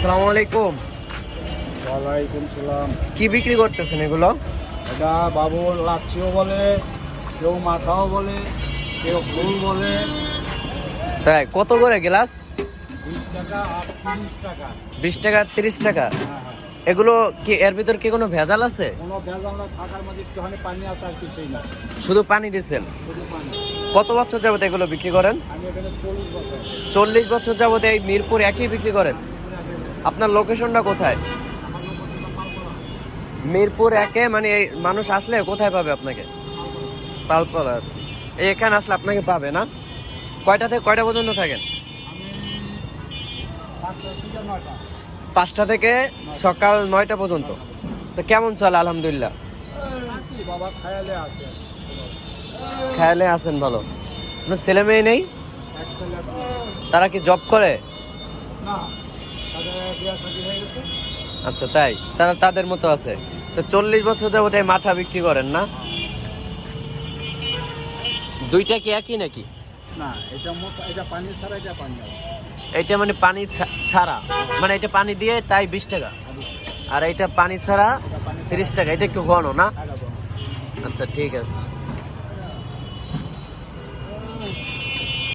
আসসালামু আলাইকুম। ওয়ালাইকুম সালাম। কি বিক্রি করতেছেন এগুলো? এটা বাবু লাচ্ছিও বলে কেউ মাথাও বলে কেউ ফুল বলে। তাই কত করে গ্লাস? বিশ টাকা তিরিশ টাকা। হ্যাঁ হ্যাঁ। এগুলো কি এর ভিতর কি কোনো ভেজাল আছে? কোনো ভেজাল না থাকার মধ্যে একটুখানি পানি আছে আর কিছুই না। শুধু পানি দিচ্ছেন? কত বছর যাবত এগুলো বিক্রি করেন? আমি এখানে চল্লিশ বছর। চল্লিশ বছর যাবত এই মিরপুর একই বিক্রি করেন? আপনার লোকেশনটা কোথায়? মিরপুর একে মানে মানুষ আসলে কোথায় পাবে আপনাকে? পালপাড়া এখানে আসলে আপনাকে পাবে না? কয়টা থেকে, কয়টা পর্যন্ত থাকেন? পাঁচটা থেকে সকাল নয়টা পর্যন্ত। তো কেমন চলে, আলহামদুলিল্লাহ? খায়ালে আছে খেয়ালে আছেন, ভালো। ছেলে মেয়ে নেই? তারা কি জব করে? না। আচ্ছা তাই? তারা তাদের মতো আছে। তো চল্লিশ বছর যাবত এই মাথা বিক্রি করেন না? দুইটা কি একই নাকি? না এটা এটা পানি ছাড়া এটা পানি এটা মানে পানি ছাড়া। মানে এটা পানি দিয়ে তাই বিশ টাকা। আর এটা পানি ছাড়া তিরিশ টাকা। এটা একটু ঘন না? আচ্ছা ঠিক আছে।